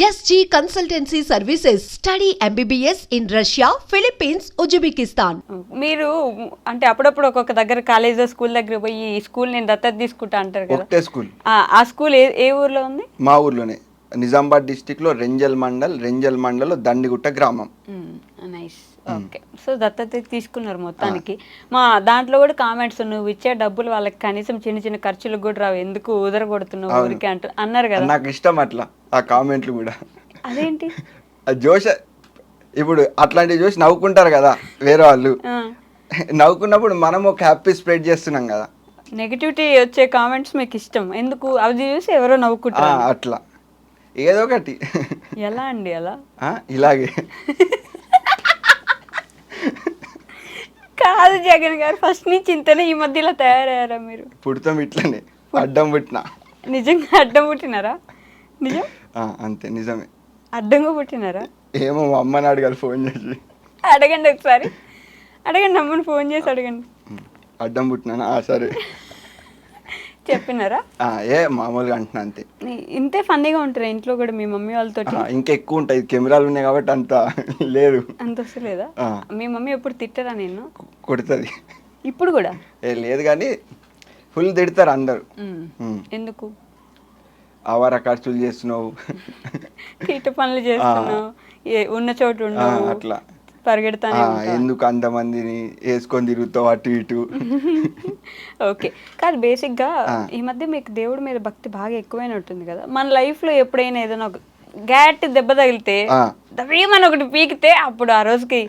SG Consultancy Services. Study MBBS in Russia, Philippines, Uzbekistan. మీరు అంటే అప్పుడప్పుడు ఒక్కొక్క దగ్గర కాలేజ్ స్కూల్ దగ్గర పోయి ఈ స్కూల్ నేను దత్తత తీసుకుంటా అంటారు కదా. ఒకటే స్కూల్. ఆ, ఆ స్కూల్ ఏ ఏ ఊర్లో ఉంది? మా ఊర్లోనే. నిజామాబాద్ డిస్టిక్లో రెంజల్ మండల్ రెంజల్ మండల్ దండిగుట్ట గ్రామం. నైస్. ఓకే సో దత్తత తీసుకున్నారు మొత్తానికి. మా దాంట్లో కూడా కామెంట్స్ నువ్వు ఇచ్చే డబ్బులు వాళ్ళకి కనీసం చిన్న చిన్న ఖర్చులకు కూడా రావు. ఎందుకు ఉదర కొడుతున్నావు ఊరికి? అంటూ అన్నారు కదా. నాకు ఇష్టం అట్లా ఆ కామెంట్లు కూడా. అదేంటి? జోష ఇప్పుడు అట్లాంటివి చూసి నవ్వుకుంటారు కదా వేరే వాళ్ళు. నవ్వుకున్నప్పుడు మనం ఒక హ్యాపీ స్ప్రెడ్ చేస్తున్నాం కదా. నెగిటివిటీ వచ్చే కామెంట్స్ మీకు ఇష్టం. ఎందుకు? అవి చూసి ఎవరో నవ్వుకుంటారు. అట్లా. ఏదో ఒకటి. ఎలా అండి అలా? ఆ, ఇలాగే. కాదు జగన్ గారు ఫస్ట్ నుంచి ఇంతనే ఈ మధ్యలో తయారయ్యారా మీరు? పుడతాం ఇట్లనే అడ్డం పుట్టిన. నిజంగా అడ్డం పుట్టినారా? నిజం? ఆ, అంతే నిజమే. అడ్డంగా పుట్టినారా? ఏమో మా అమ్మని అడగాలి ఫోన్ చేసి. అడగండి ఒకసారి. అడగండి అమ్మని ఫోన్ చేసి అడగండి. అడ్డం పుట్టినానా? ఆ, సరే. చెప్పినారా? ఏ మామూలుగా అంటున్నా అంతే. ఇంతే ఫన్నీగా ఉంటారా ఇంట్లో కూడా మీ మమ్మీ వాళ్ళతో ఇంకా ఎక్కువ ఉంటాయి. కెమెరాలు ఉన్నాయి కాబట్టి అంత లేదు. అంత వస్తలేదా. మీ మమ్మీ ఎప్పుడు తిట్టరా నేను కొడుతుంది. ఇప్పుడు కూడా? ఏ లేదు కానీ ఫుల్ తిడతారు అందరు. ఎందుకు? ఆవార ఖర్చులు చేస్తున్నావు. తీట పనులు చేస్తున్నావు. ఉన్న చోటు అట్లా. పరిగెడతానే. ఎందుకు అంతమందిని వేసుకొని తిరుగుతావు అటు ఇటు ఓకే కాదు బేసిక్గా. ఈ మధ్య మీకు దేవుడి మీద భక్తి బాగా ఎక్కువైనట్టుంది కదా మన లైఫ్లో ఎప్పుడైనా ఏదైనా ఒక గ్యాట్ దెబ్బ తగిలితే ఆ. దవ్వమని ఒకటి పీకితే అప్పుడు ఆ రోజుకి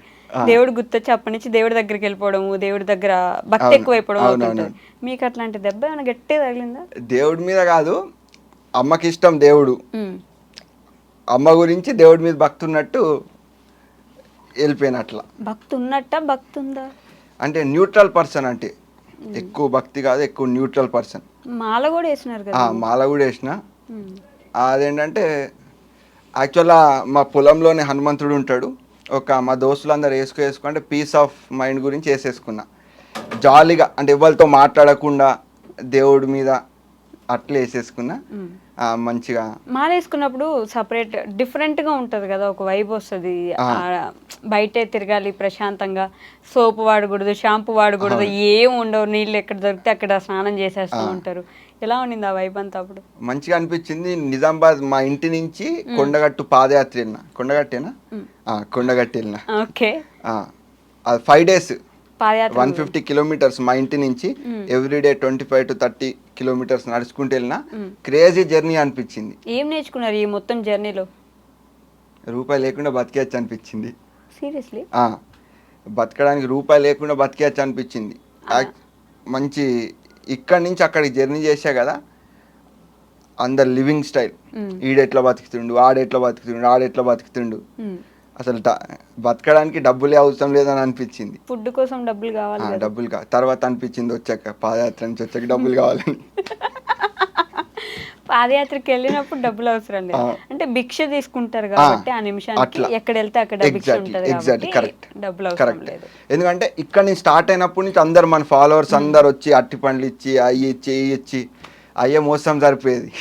దేవుడు గుర్తొచ్చి అప్పటి నుంచి దేవుడి దగ్గరికి వెళ్ళిపోవడము దేవుడి దగ్గర భక్తి. ఎక్కువైపోవడం అవుతుంటుంది మీకు అట్లాంటి దెబ్బ ఏమైనా గట్టి తగిలిందా దేవుడి మీద కాదు అమ్మకి ఇష్టం దేవుడు. అమ్మ గురించి దేవుడి మీద భక్తి ఉన్నట్టు వెళ్ళిపోయిన అట్లా భక్తి ఉన్నట్ట భక్తి ఉందా అంటే న్యూట్రల్ పర్సన్ అంటే ఎక్కువ భక్తి కాదు ఎక్కువ న్యూట్రల్ పర్సన్. మాల కూడా వేసినారు కదా? మాల కూడా వేసిన. అదేంటంటే యాక్చువల్గా మా పొలంలోనే హనుమంతుడు ఉంటాడు. ఒక మా దోస్తులందరూ వేసుకో వేసుకుంటే పీస్ ఆఫ్ మైండ్ గురించి వేసేసుకున్నా. జాలీగా అంటే ఎవరితో మాట్లాడకుండా దేవుడి మీద అట్లా వేసేసుకున్నా. మంచిగా. మాల వేసుకున్నప్పుడు సపరేట్ డిఫరెంట్గా ఉంటది కదా ఒక వైబ్ వస్తుంది. బయటే తిరగాలి ప్రశాంతంగా సోప్ వాడకూడదు షాంపూ వాడకూడదు ఏం ఉండవు నీళ్ళు ఎక్కడ దొరికితే అక్కడ స్నానం చేసేస్తూ ఉంటారు. ఎలా ఉండింది ఆ వైబ్ అంతా అప్పుడు? మంచిగా అనిపించింది నిజామాబాద్ మా ఇంటి నుంచి కొండగట్టు పాదయాత్ర వెళ్ళిన. కొండగట్టేనా? కొండగట్టు వెళ్ళిన. Okay. Five days. One fifty kilometres మా ఇంటి నుంచి everyday twenty five to thirty kilometres నడుచుకుంటూ వెళ్ళిన క్రేజీ జర్నీ అనిపించింది. ఏం నేర్చుకున్నారు ఈ మొత్తం జర్నీలో? రూపాయి లేకుండా బతికేయచ్చు అనిపించింది. సీరియస్లీ? బతకడానికి రూపాయి లేకుండా బతికేయచ్చు అనిపించింది. మంచి ఇక్కడి నుంచి అక్కడికి జర్నీ చేసా కదా అందరు లివింగ్ స్టైల్. ఈడెట్లా బతుకుతుండు ఆడెట్లా బతుకుతుండు ఆడెట్లా బతుకుతుండు. అసలు బతకడానికి డబ్బులే అవసరం లేదని అనిపించింది. ఫుడ్ కోసం డబ్బులు కావాలి డబ్బులు తర్వాత అనిపించింది వచ్చాక పాదయాత్ర నుంచి వచ్చాక డబ్బులు కావాలని పాదయాత్రకి వెళ్ళినప్పుడు డబ్బులు అవసరం లేదు. అంటే భిక్ష తీసుకుంటారు కాబట్టి ఆ నిమిషానికి. ఎక్కడ వెళ్తే అక్కడ భిక్ష ఉంటది కాబట్టి కరెక్ట్ డబ్బులు అవసరం కరెక్ట్ లేదు. ఎందుకంటే ఇక్కడ నుంచి స్టార్ట్ అయినప్పటి నుంచి అందరు మన ఫాలోవర్స్ అందరు వచ్చి అట్టి పండ్లు ఇచ్చి అయ్యి ఇచ్చి ఇచ్చి అయ్యే మోసం సరిపోయేది.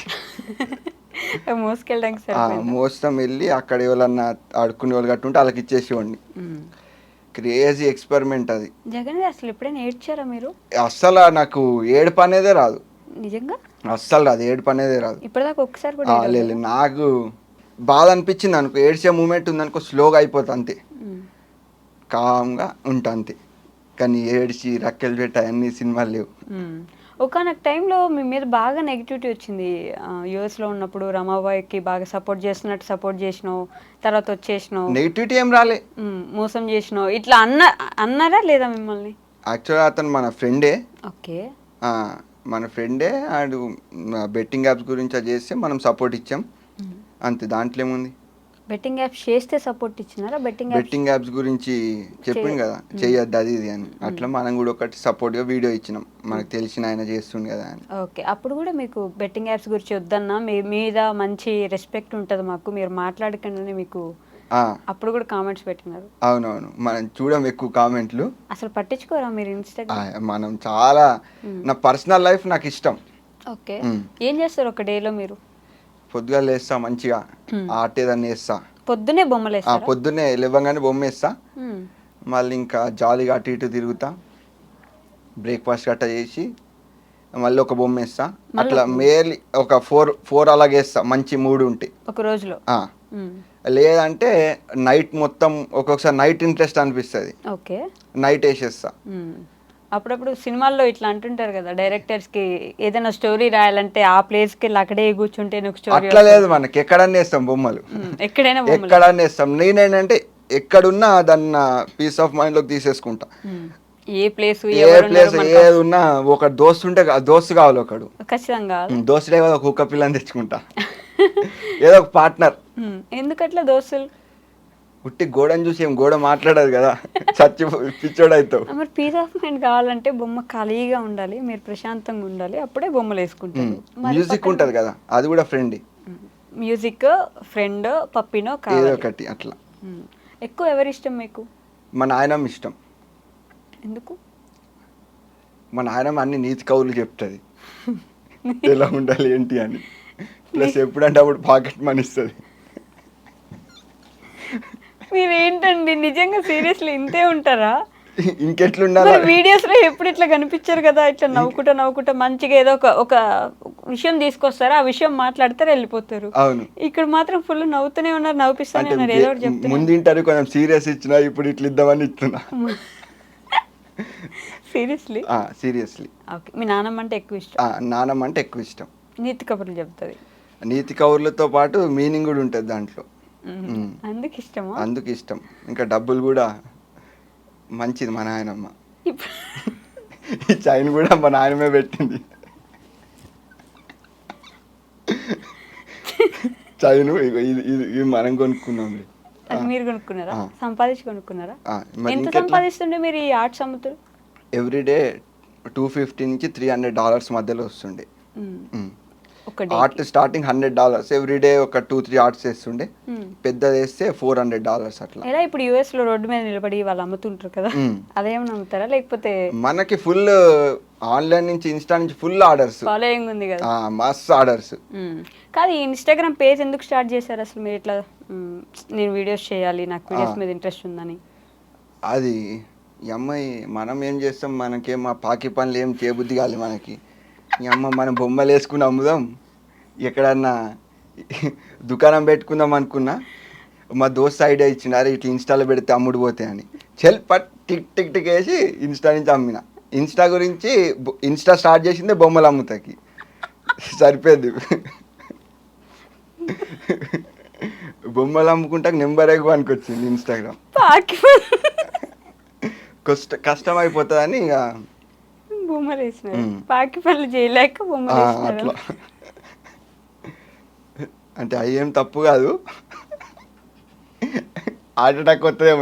మోసుకెళ్ళడానికి ఆ, సరిపోయింది. మోసం వెళ్ళి అక్కడ ఎవరన్నా ఆడుకునే వాళ్ళు కట్టుంటే వాళ్ళకి ఇచ్చేసేవాడిని. క్రేజీ ఎక్స్పెరిమెంట్ అది. జగన్ అసలు ఎప్పుడైనా ఏడ్చారా మీరు? అస్సలు నాకు ఏడుపు అనేదే రాదు. నిజంగా? అస్సలు రాదు ఏడుపు అనేదే రాదు. ఇప్పటిదాకా ఒక్కసారి కూడా? లేదు నాకు బాధ అనిపించింది అనుకో ఏడ్చే మూమెంట్ ఉందనుకో స్లోగా అయిపోతుంది అంతే. కామ్గా ఉంటా అంతే. కానీ ఏడ్చి రక్కెలు పెట్టి అవన్నీ సినిమాలు లేవు. ఒకనొక టైంలో మీ మీద బాగా నెగిటివిటీ వచ్చింది. యుఎస్లో ఉన్నప్పుడు రమాబాయికి బాగా సపోర్ట్ చేస్తున్నట్టు సపోర్ట్ చేసినావు తర్వాత వచ్చేసినావు. నెగిటివిటీ ఏం రాలే. మోసం చేసినావు. ఇట్లా అన్న అన్నారా లేదా మిమ్మల్ని? యాక్చువల్గా అతను మన ఫ్రెండే. ఓకే. మన ఫ్రెండే ఆడు బెట్టింగ్ యాప్స్ గురించి చేస్తే మనం సపోర్ట్ ఇచ్చాం. అంతే దాంట్లో ఏముంది? బెట్టింగ్ యాప్స్ చేస్తే సపోర్ట్ ఇచ్చినారా? బెట్టింగ్ బెట్టింగ్ యాప్స్ గురించి చెప్పింది కదా చెయ్యొద్దు అది ఇది అని. అట్లా మనం కూడా ఒకటి సపోర్ట్గా వీడియో ఇచ్చినాం. మనకు తెలిసిన ఆయన చేస్తుండు కదా అని. ఓకే అప్పుడు కూడా మీకు బెట్టింగ్ యాప్స్ గురించి వద్దన్నా? మీ మీద మంచి రెస్పెక్ట్ ఉంటుంది మాకు మీరు మాట్లాడకుండానే మీకు అప్పుడు కూడా కామెంట్స్ పెట్టినారు. అవునవును మనం చూడం ఎక్కువ కామెంట్లు. అసలు పట్టించుకోరా మీరు ఇన్స్టాగ్రామ్ మనం చాలా నా పర్సనల్ లైఫ్ నాకు ఇష్టం. ఓకే. ఏం చేస్తారు ఒక డేలో మీరు? పొద్దుగా లేస్తా మంచిగా. ఆర్ట్ ఏదన్నా వేస్తా పొద్దునే బొమ్మలు పొద్దున్నే లేవగానే బొమ్మ వేస్తా. మళ్ళీ ఇంకా జాలీగా అటు ఇటు తిరుగుతా. బ్రేక్ఫాస్ట్ గట్ట చేసి మళ్ళీ ఒక బొమ్మ వేస్తా. అట్లా మేర్లీ ఒక ఫోర్ ఫోర్ అలాగే వేస్తా. మంచి మూడు ఉంటాయి ఒక రోజులో. లేదంటే నైట్ మొత్తం ఒక్కొక్కసారి నైట్ ఇంట్రెస్ట్ అనిపిస్తుంది. ఓకే. నైట్ వేసేస్తా. అప్పుడప్పుడు సినిమాల్లో ఇట్లా అంటుంటారు కదా డైరెక్టర్స్కి ఏదైనా స్టోరీ రాయాలంటే ఆ ప్లేస్కి అక్కడే కూర్చుంటే స్టోరీ అట్లా లేదు మనకి ఎక్కడన్నా వేస్తాం బొమ్మలు. ఎక్కడైనా ఎక్కడన్నా వేస్తాం. నేనేంటంటే ఎక్కడున్నా దాన్ని పీస్ ఆఫ్ మైండ్లోకి తీసేసుకుంటా. ఏ ప్లేస్ ఏ ప్లేస్ ఏది ఉన్నా ఒక దోస్తు ఉంటే దోస్తు కావాలి ఒకడు. ఖచ్చితంగా. దోస్తుడే కదా ఒక కుక్క పిల్లని తెచ్చుకుంటా. ఏదో ఒక పార్ట్నర్. ఎందుకట్లా దోస్తులు? ఉట్టి గోడని చూసి ఏం గోడ మాట్లాడదు కదా? చచ్చి పిచ్చోడు అవుతావు ఆ, మరి పీస్ ఆఫ్ మైండ్ కావాలంటే బొమ్మ ఖాళీగా ఉండాలి మీరు ప్రశాంతంగా ఉండాలి అప్పుడే బొమ్మలు వేసుకుంటారు. మ్యూజిక్ ఉంటది కదా అది కూడా ఫ్రెండ్ మ్యూజిక్ ఫ్రెండ్ పప్పినో ఏదో కావాలి. ఒకటి అట్లా. ఎక్కువ ఎవరి ఇష్టం మీకు? మా నాయనమ్మ ఇష్టం. ఎందుకు? మా నాయనమ్మ అన్ని నీతి కవులు చెప్తుంది. ఎలా ఉండాలి ఏంటి అని. ప్లస్ ఎప్పుడంటే అప్పుడు పాకెట్ మనీ ఇస్తుంది. మీరు ఏంటండి నిజంగా సీరియస్లీ ఇంతే ఉంటారా? ఇంకెట్లుండాలి? వీడియోస్లో ఎప్పుడు ఇట్లా కనిపించారు కదా? ఇట్లా నవ్వుకుంటా నవ్వుకుంటా మంచిగా ఏదో ఒక ఒక విషయం తీసుకొస్తారు? ఆ విషయం మాట్లాడతారు వెళ్ళిపోతారు. అవును. ఇక్కడ మాత్రం ఫుల్ నవ్వుతూనే ఉన్నారు నవ్విస్తూనే ఉన్నారు. ఏదో ఒకటి ముందు ఇంటర్వ్యూ కొంచెం సీరియస్ ఇచ్చిన ఇప్పుడు ఇట్లా ఇద్దామని ఇస్తున్నా. సీరియస్లీ? సీరియస్లీ. ఓకే. మీ నాన్నమ్మ అంటే ఎక్కువ ఇష్టం. నానమ్మ అంటే ఎక్కువ ఇష్టం. నీతి కబుర్లు చెప్తుంది నీతి కౌర్లతో పాటు మీనింగ్ కూడా ఉంటుంది దాంట్లో. అందుకు ఇష్టమా అందుకు ఇష్టం ఇంకా డబ్బులు కూడా మంచిది మా నాయనమ్మ. ఇప్పుడు ఈ చైన్ కూడా మా నాయనమే పెట్టింది. చైన్ ఇది ఇది మనం కొనుక్కున్నాం మీరు కొనుక్కున్నారా. సంపాదించి కొనుక్కున్నారా? ఎంత సంపాదిస్తుండే మీరు ఈ ఆర్ట్స్ అమ్ముతారు ఎవ్రీడే టూ ఫిఫ్టీ నుంచి త్రీ హండ్రెడ్ డాలర్స్ మధ్యలో వస్తుండే. Art starting hundred dollars. Everyday ఒక టూ త్రీ ఆర్ట్స్ వేస్తుండే. పెద్దది వేస్తే ఫోర్ హండ్రెడ్ డాలర్స్ అట్లా. ఎలా ఇప్పుడు యుఎస్లో రోడ్డు మీద నిలబడి వాళ్ళు అమ్ముతుంటారు కదా? మ్మ్. అదేమన్నా అమ్ముతారా లేకపోతే మనకి ఫుల్ ఆన్లైన్ నుంచి ఇన్స్టా నుంచి ఫుల్ ఆర్డర్స్. ఫాలోయింగ్ ఉంది కదా? మస్తు ఆర్డర్స్. మ్మ్. కాదు ఈ ఇన్స్టాగ్రామ్ పేజ్ ఎందుకు స్టార్ట్ చేశారు అసలు మీరు ఇట్లా? నేను వీడియోస్ చేయాలి నాకు వీడియోస్ మీద ఇంట్రెస్ట్ ఉందని. అది ఈ అమ్మాయి మనం ఏం చేస్తాం మనకేం మా పాకి పనులు ఏం చేయబుద్ధి కాదు మనకి. ఈ అమ్మ మనం బొమ్మలు వేసుకుని అమ్ముదాం. ఎక్కడన్నా దుకాణం పెట్టుకుందాం అనుకున్నా మా దోస్త్ ఐడియా ఇచ్చిండు అరే ఇట్లా ఇన్స్టాలో పెడితే అమ్ముడు పోతే అని. చెల్ పట్ టిక్ టిక్ టిక్ వేసి ఇన్స్టా నుంచి అమ్మిన. ఇన్స్టా గురించి ఇన్స్టా స్టార్ట్ చేసిందే బొమ్మలు అమ్ముతాకి. సరిపోద్ది బొమ్మలు అమ్ముకుంటాక నెంబర్ ఎక్కువ వచ్చింది ఇన్స్టాగ్రామ్. కష్ట కష్టం అయిపోతుందని ఇక బొమ్మలు వేసినారు. పాకి పనులు చేయలేక బొమ్మలు అట్లా. అంటే ఏం తప్పు కాదు. హార్ట్ అటాక్ వస్తుందేమో